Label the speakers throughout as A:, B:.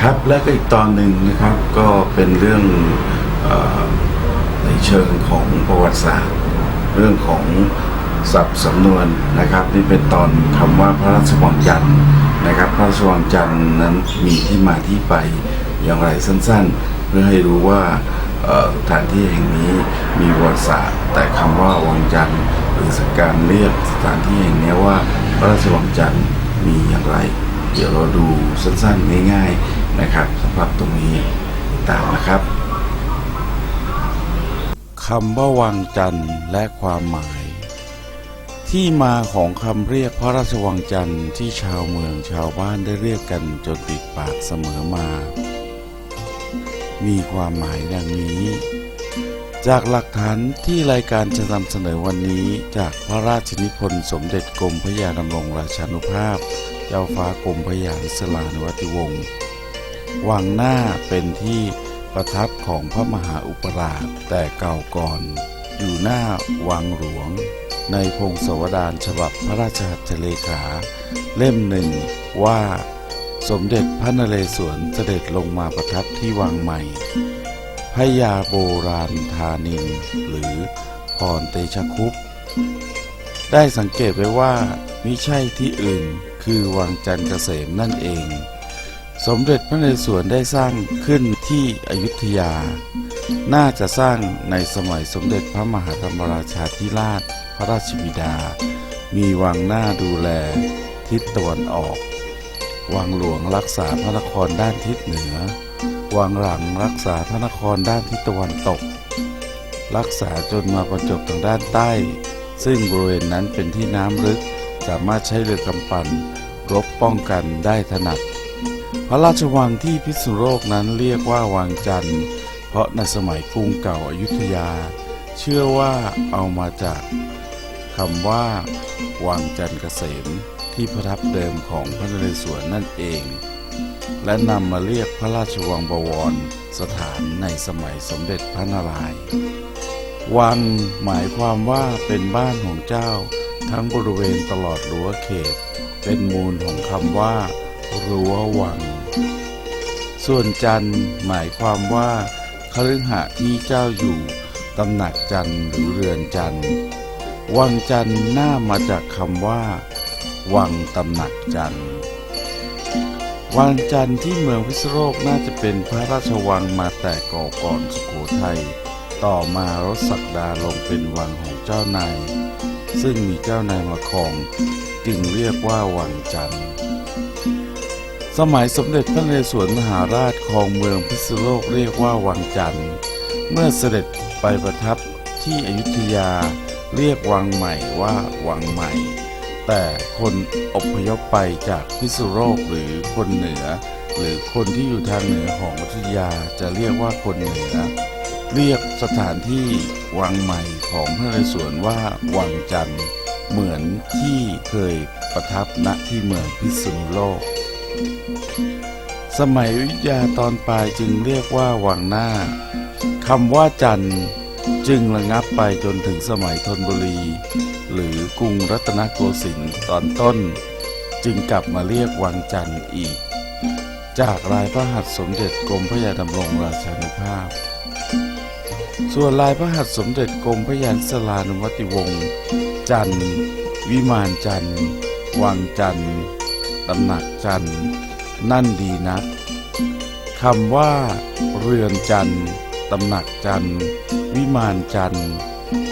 A: ครับแล้วก็อีกตอนหนึ่งนะครับก็เป็นเรื่องอในเชิงของประวัติศาสตร์ เรื่องของศัพท์สำนวนนะครับนี่เป็นตอนคำว่าพระราชวังจันทร์นะครับ พระราชวังจันทร์นั้นมีที่มาที่ไปอย่างไรสั้นๆ เพื่อให้รู้ว่าสถานที่แห่งนี้มีประวัติศาสตร์ แต่คำว่าวังจันทร์หรือการเรียกสถานที่แห่งนี้ว่าพระราชวังจันทร์มีอย่างไร เดี๋ยวเราดูสั้นๆง่ายๆ นะครับสำหรับตรงนี้ตามนะครับคำว่าวังจันทร์และความหมาย ที่มาของคำเรียกพระราชวังจันทร์ที่ชาวเมืองชาวบ้านได้เรียกกันจนติดปากเสมอมา มีความหมายดังนี้ จากหลักฐานที่รายการจะนำเสนอวันนี้จากพระราชนิพนธ์สมเด็จกรมพระยาดำรงราชานุภาพ เจ้าฟ้ากรมพระยาอิสลานวัติวงศ์ วังหน้าเป็นที่ประทับของพระมหาอุปราชแต่เก่าก่อน อยู่หน้าวังหลวง ในพงศวดารฉบับพระราชหัตถเลขา เล่มหนึ่งว่า สมเด็จพระนเรศวรเสด็จลงมาประทับที่วังใหม่พยาโบราณธานิน หรือพรเตชะคุปได้สังเกตไว้ว่ามิใช่ที่อื่นคือวังจันทร์เกษมนั่นเอง สมเด็จพระนเรศวรได้สร้างขึ้นที่อยุธยา น่าจะสร้างในสมัยสมเด็จพระมหาธรรมราชาธิราชพระราชบิดา มีวังหน้าดูแลทิศตะวันออก วังหลวงรักษาพระนครด้านทิศเหนือ วังหลังรักษาพระนครด้านทิศตะวันตก รักษาจนมาประจบทางด้านใต้ ซึ่งบริเวณนั้นเป็นที่น้ำลึก สามารถใช้เรือกำปั่นรบป้องกันได้ถนัด พระราชวังที่พิษณุโลกนั้นเรียกว่าวังจันทร์ เพราะในสมัยกรุงเก่าอายุทยา เชื่อว่าเอามาจากคำว่า วังจันทร์เกษมที่ประทับเดิมของพระนเรศวรนั่นเอง และนำมาเรียกพระราชวังบวรสถานในสมัยสมเด็จพระนารายณ์วังหมายความว่าเป็นบ้านของเจ้า ทั้งบริเวณตลอดรั้วเขต เป็นมูลของคำว่ารั้ววัง ส่วนจันทร์หมายความว่าคฤหะที่เจ้าอยู่ตำหนักจันทร์หรือเรือนจันทร์วังจันทร์น่ามาจากคำว่า วังตำหนักจันทร์วังจันทร์ที่เมืองพิษโลกน่าจะเป็นพระราชวังมาแต่ก่อก่อนสุโขทัยต่อมารถศักดาลงเป็นวังของเจ้านายซึ่งมีเจ้านายมาครอง จึงเรียกว่าวังจันทร์ สมัยสมเด็จพระนเรศวรมหาราชครองเมืองพิษณุโลกเรียกว่าวังจันทร์ เมื่อเสด็จไปประทับที่อยุธยาเรียกวังใหม่ว่าวังใหม่ แต่คนอพยพไปจากพิษณุโลกหรือคนเหนือ หรือคนที่อยู่ทางเหนือของอยุธยาจะเรียกว่าคนเหนือ เรียกสถานที่วังใหม่ของพระนเรศวรว่าวังจันทร์เหมือนที่เคยประทับณที่เมืองพิษณุโลก สมัยอยุธยาตอนปลายจึงเรียกว่าวังหน้าคำว่าจันทร์จึงระงับไปจนถึงสมัยธนบุรี หรือกรุงรัตนโกสินทร์ตอนต้น จึงกลับมาเรียกวังจันทร์อีก จากลายพระหัตถ์สมเด็จกรมพระยาดำรงราชานุภาพ ส่วนลายพระหัตถ์สมเด็จกรมพระยาสลานุวัติวงศ์จันทร์วิมานจันทร์วังจันทร์ตำหนักจันทร์ นั่นดีนักคำว่า เรือนจันทร์ตำหนักจันทร์วิมานจันทร์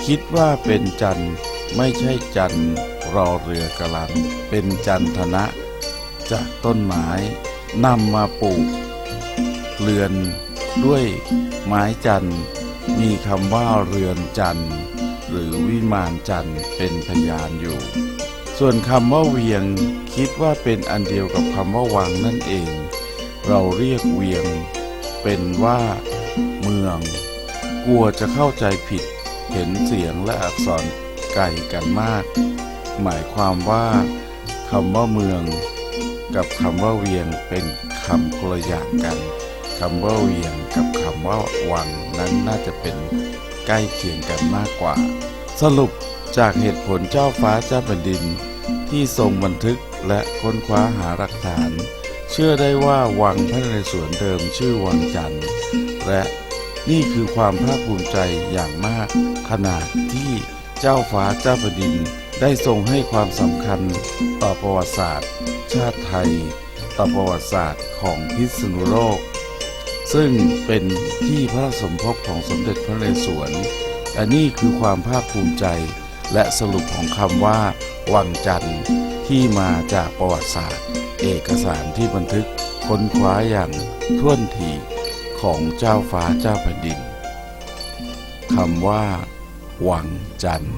A: คิดว่าเป็นจันทร์ไม่ใช่จันทร์รอเรือกลัน เป็นจันทนะ จากต้นไม้นำมาปลูก เรือนด้วยไม้จันทร์มีคำว่าเรือนจันทร์หรือวิมานจันทร์เป็นพยานอยู่ ส่วนคำว่าเวียงคิดว่าเป็นอันเดียวกับคำว่าวังนั่นเอง เราเรียกเวียง เป็นว่าเมือง กลัวจะเข้าใจผิด เห็นเสียงและอักษรไกลกันมาก หมายความว่าคำว่าเมือง กับคำว่าเวียงเป็นคำคนละอย่างกันคำว่าเวียงกับคำว่าวังนั้นน่าจะเป็นใกล้เคียงกันมากกว่า สรุป จากเหตุผลเจ้าฟ้าเจ้าแผ่นดิน ที่ทรงบันทึกและค้นคว้าหาหลักฐานชชื่อได้ว่าวังพระนเรศวรเดิมชื่อวังจันทร์และนี่คือความภาคภูมิใจอย่างมาก ขนาดที่เจ้าฟ้าเจ้าแผ่นดินได้ทรงให้ความสำคัญต่อประวัติศาสตร์ ชาติไทย ต่อประวัติศาสตร์ของพิษณุโลก ซึ่งเป็นที่พระสมภพของสมเด็จพระนเรศวรและนี่คือความภาคภูมิใจ และสรุปของคำว่า วังจันทร์ที่มาจากประวัติศาสตร์ เอกสารที่บันทึกค้นคว้าอย่างท่วนทีของเจ้าฟ้าเจ้าแผ่นดินคำว่า วังจันทร์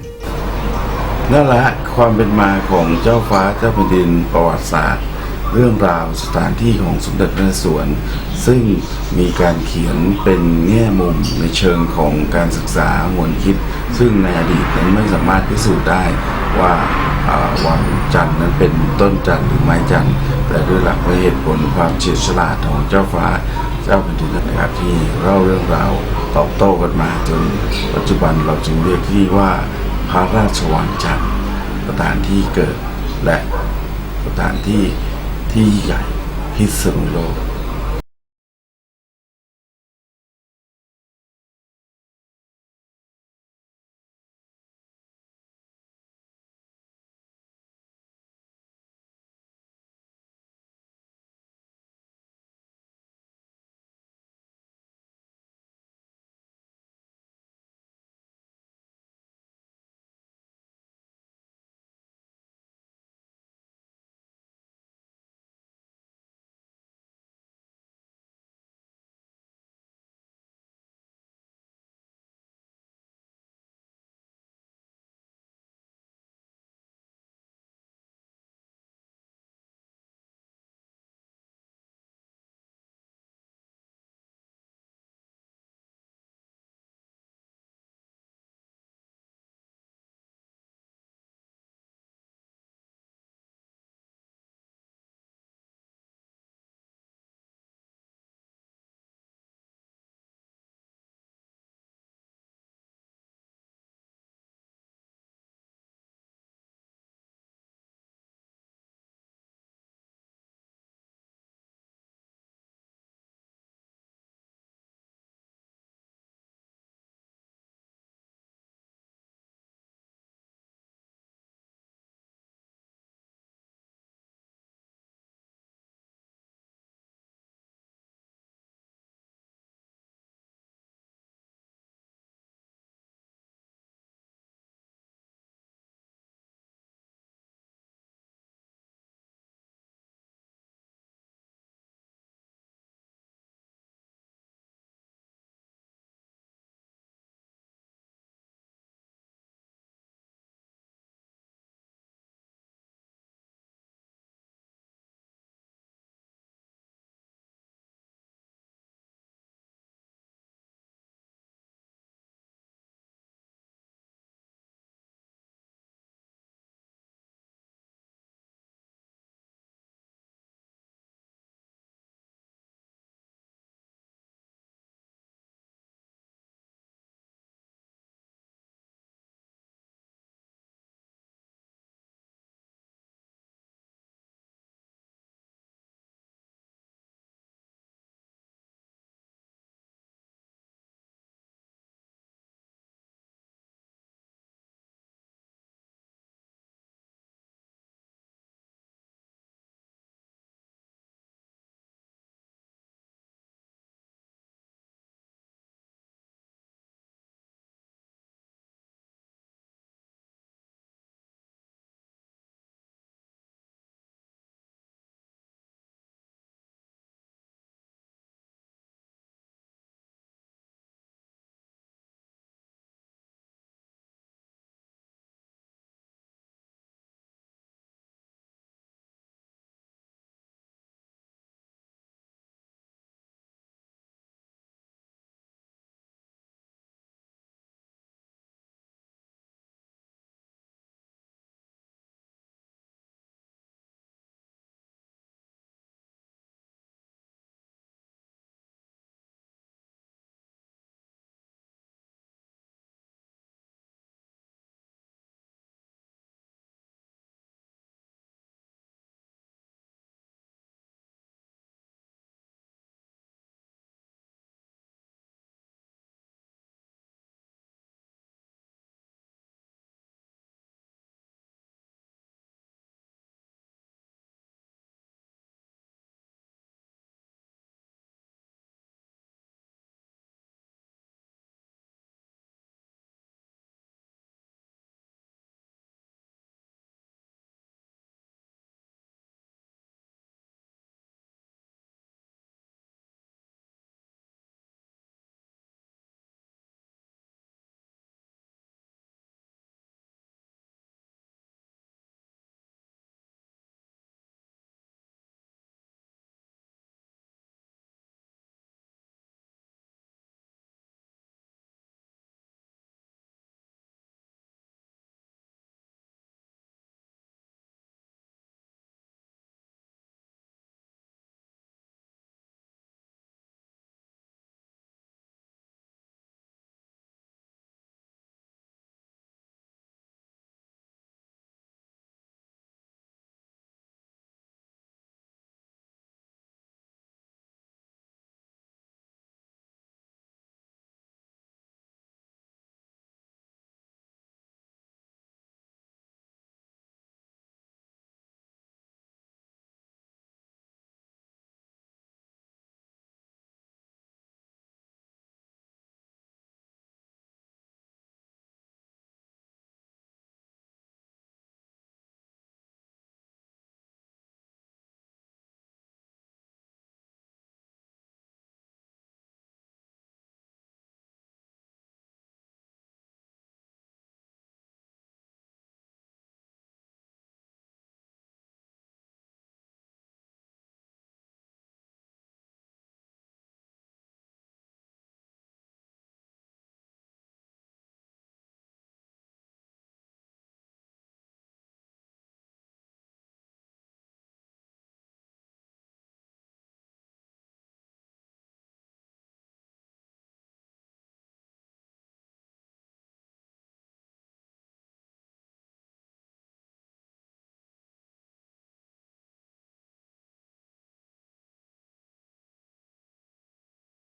A: นั่นแหละความเป็นมาของเจ้าฟ้าเจ้าแผ่นดินประวัติศาสตร์ เรื่องราวสถานที่ของสมเด็จพระนเรศวรซึ่งมีการเขียนเป็นแง่มุมในเชิงของการศึกษามวลคิด ซึ่งในอดีตนั้นไม่สามารถพิสูจน์ได้ว่าวังจันทร์นั้นเป็นต้นจันทร์หรือไม้จันทร์แต่ด้วยหลักและเหตุผลความเฉียดฉลาดของเจ้าฟ้าเจ้าแผ่นดินนะครับที่เล่าเรื่องราวตอบโต้กันมาจนปัจจุบันเราจึงเรียกที่ว่าพระราชวังจันทร์สถานที่เกิดและสถานที่ ที่ใหญ่ที่สุดโลก